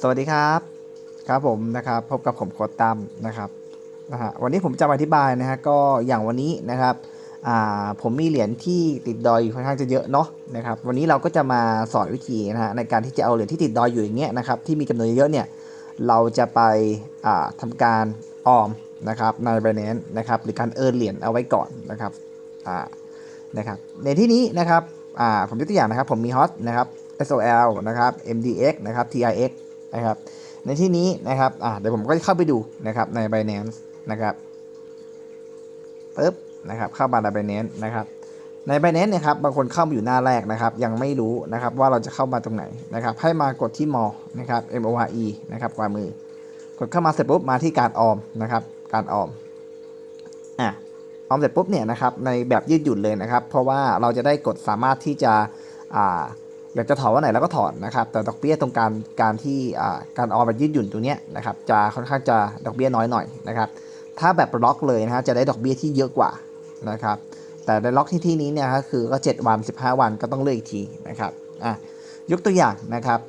สวัสดีครับครับผมนะครับพบกับผมโคตตั้มนะครับนะฮะวันนี้ผมจะมาอธิบายนะฮะก็อย่างวันนี้นะครับอ่าผมมีเหรียญที่ติดดอยอยู่ค่อนข้างจะเยอะเนาะนะครับวันนี้เราก็จะมาสอนวิธีนะฮะในการที่จะเอาเหรียญที่ติดดอยอยู่อย่างเงี้ยนะครับที่มีจำนวนเยอะเนี่ยเราจะไปอ่าทำการออมนะครับใน Binance นะครับหรือการเอิร์นเหรียญเอาไว้ก่อนนะครับอ่านะครับในที่นี้นะครับอ่าผมยกตัวอย่างนะครับผมมีฮอตนะครับ SOL นะครับ MDX นะครับ TIX นะครับ ในที่นี้นะครับอ่าเดี๋ยวผมก็จะเข้าไปดูนะครับใน Binance นะครับปึ๊บนะครับเข้ามาใน Binance นะครับใน Binance เนี่ยครับบางคนเข้ามาอยู่หน้าแรกนะครับ ยังไม่รู้นะครับว่าเราจะเข้ามาตรงไหนนะครับ ให้มากดที่มอนะครับ M O R E นะครับกว่ามือกดเข้ามาเสร็จปุ๊บมาที่การออมนะครับ การออมอะออมเสร็จปุ๊บเนี่ยนะครับในแบบยืดหยุ่นเลยนะครับ เพราะว่าเราจะได้กดสามารถที่จะอ่า อยากจะถอนวันไหนแล้วก็ถอนนะครับ แต่ดอกเบี้ยตรงการการที่การออมแบบยืดหยุ่นตัวเนี้ยนะครับจะค่อนข้างจะดอกเบี้ยน้อยหน่อยนะครับ ถ้าแบบล็อกเลยนะฮะจะได้ดอกเบี้ยที่เยอะกว่านะครับ แต่ในล็อกที่ที่นี้เนี่ยก็คือก็ 7 วัน 15 วันก็ต้องเลือกอีกทีนะครับอะยกตัวอย่างนะครับ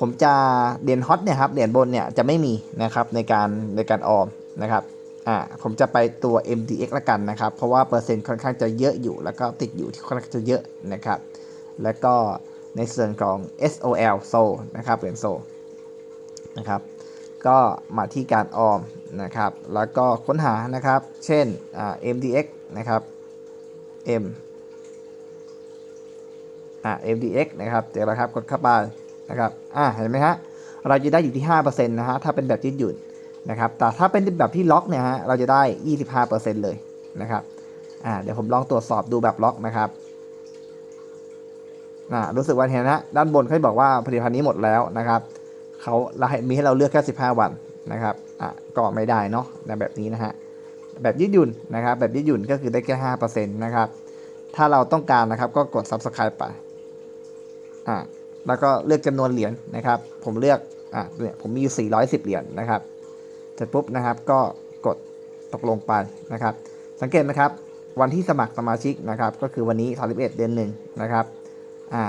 ผมจะเหรียญฮอตเนี่ยครับเหรียญบนเนี่ยจะไม่มีนะครับในการในการออมนะครับอ่าผมจะไปตัว MDX ละกันนะครับ เพราะว่าเปอร์เซ็นต์ค่อนข้างจะเยอะอยู่ แล้วก็ติดอยู่ที่ค่อนข้างจะเยอะนะครับ แล้วก็ ในส่วนของ SOL SOL นะครับเหรียญ SOL นะครับ ก็มาที่การออมนะครับ แล้วก็ค้นหานะครับ เช่น MDX นะครับ M อ่า MDX นะครับเดี๋ยวนะครับกดเข้าไปนะครับอ่าเห็นไหมฮะเราจะได้อยู่ที่5%นะฮะถ้าเป็นแบบยืดหยุ่นนะครับ แต่ถ้าเป็นแบบที่ล็อกเนี่ยฮะเราจะได้ 25%เลยนะครับอ่าเดี๋ยวผมลองตรวจสอบดูแบบล็อกนะครับ อ่ารู้สึกว่าเห็นนะด้านบนเขาบอกว่าผลิตภัณฑ์นี้หมดแล้วนะครับเขาเราให้มีให้เราเลือกแค่ 15 วันนะครับอะก็ไม่ได้เนาะในแบบนี้นะฮะแบบยืดหยุ่นนะครับแบบยืดหยุ่นก็คือได้แค่5%นะครับถ้าเราต้องการนะครับก็กด subscribe ไปอ่าแล้วก็เลือกจำนวนเหรียญนะครับ ผมเลือกอะเนี่ยผมมีอยู่ 410 เหรียญนะครับเสร็จปุ๊บนะครับก็กดตกลงไปนะครับ สังเกตไหมครับวันที่สมัครสมาชิกนะครับ ก็คือวันนี้ 31 เดือนหนึ่งนะครับ อ่า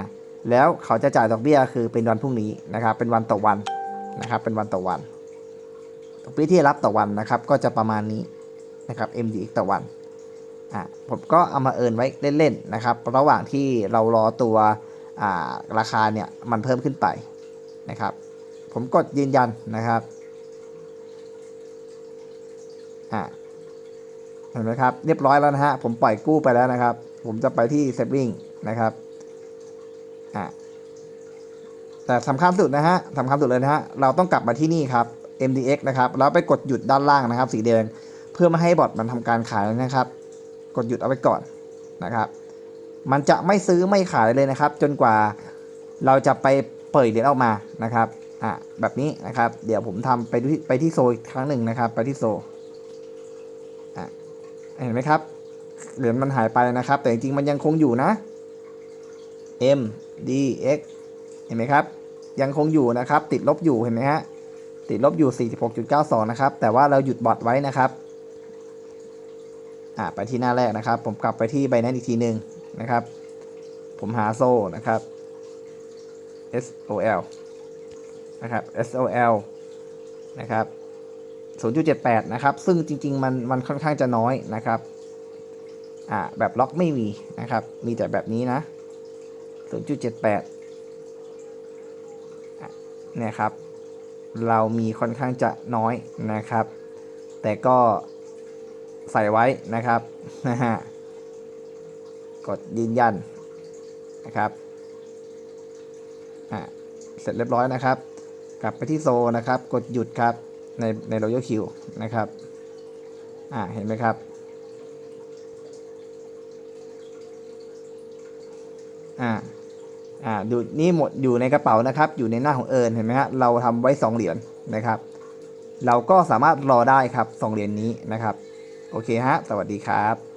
แล้วเขาจะจ่ายดอกเบี้ยคือเป็นวันพรุ่งนี้นะครับ เป็นวันต่อวันนะครับ เป็นวันต่อวันดอกเบี้ยที่รับต่อวันนะครับ ก็จะประมาณนี้นะครับ MDX ต่อวันอ่าผมก็เอามาเอินไว้เล่นๆนะครับ ระหว่างที่เรารอตัวอ่าราคาเนี่ยมันเพิ่มขึ้นไปนะครับ ผมกดยืนยันนะครับอ่าเห็นไหมครับ เรียบร้อยแล้วนะฮะ ผมปล่อยกู้ไปแล้วนะครับ ผมจะไปที่ Saving นะครับ อะแต่สำคัญสุดนะฮะสำคัญสุดเลยนะฮะ เราต้องกลับมาที่นี่ครับ MDX นะครับ แล้วไปกดหยุดด้านล่างนะครับ สีแดง เพื่อไม่ให้บอทมันทำการขายนะครับ กดหยุดเอาไว้ก่อนนะครับ มันจะไม่ซื้อไม่ขายเลยนะครับ จนกว่าเราจะไปเปิดเหรียญออกมานะครับ อะ แบบนี้นะครับ เดี๋ยวผมทำไปที่ไปที่โซอีกครั้งหนึ่งนะครับ ไปที่โซ อะ เห็นไหมครับ เหรียญมันหายไปนะครับ แต่จริงๆมันยังคงอยู่นะ M D X เห็นไหมครับ ยังคงอยู่นะครับ ติดลบอยู่เห็นไหมฮะ ติดลบอยู่ 46.92 นะครับ แต่ว่าเราหยุดบอทไว้นะครับ อ่าไปที่หน้าแรกนะครับ ผมกลับไปที่ใบนั้นอีกทีหนึ่งนะครับ ผมหาโซ่นะครับ S O L นะครับ S O L นะครับ 0.78 นะครับ ซึ่งจริง ๆ มันมันค่อนข้างจะน้อยนะครับ อ่าแบบล็อกไม่มีนะครับ มีแต่แบบนี้นะ 0.78อะเนี่ยครับ เรามีค่อนข้างจะน้อยนะครับ แต่ก็ใส่ไว้นะครับนะฮะกดยืนยันนะครับอะเสร็จเรียบร้อยนะครับ กลับไปที่โซนะครับ กดหยุดครับในใน Royal Q นะครับอ่าเห็นไหมครับอ่า อ่าดูนี่หมดอยู่ในกระเป๋านะครับ อยู่ในหน้าของเอิญเห็นไหมฮะเราทำไว้ 2 เหรียญนะครับ เราก็สามารถรอได้ครับ 2 เหรียญนี้นะครับ โอเคฮะ สวัสดีครับ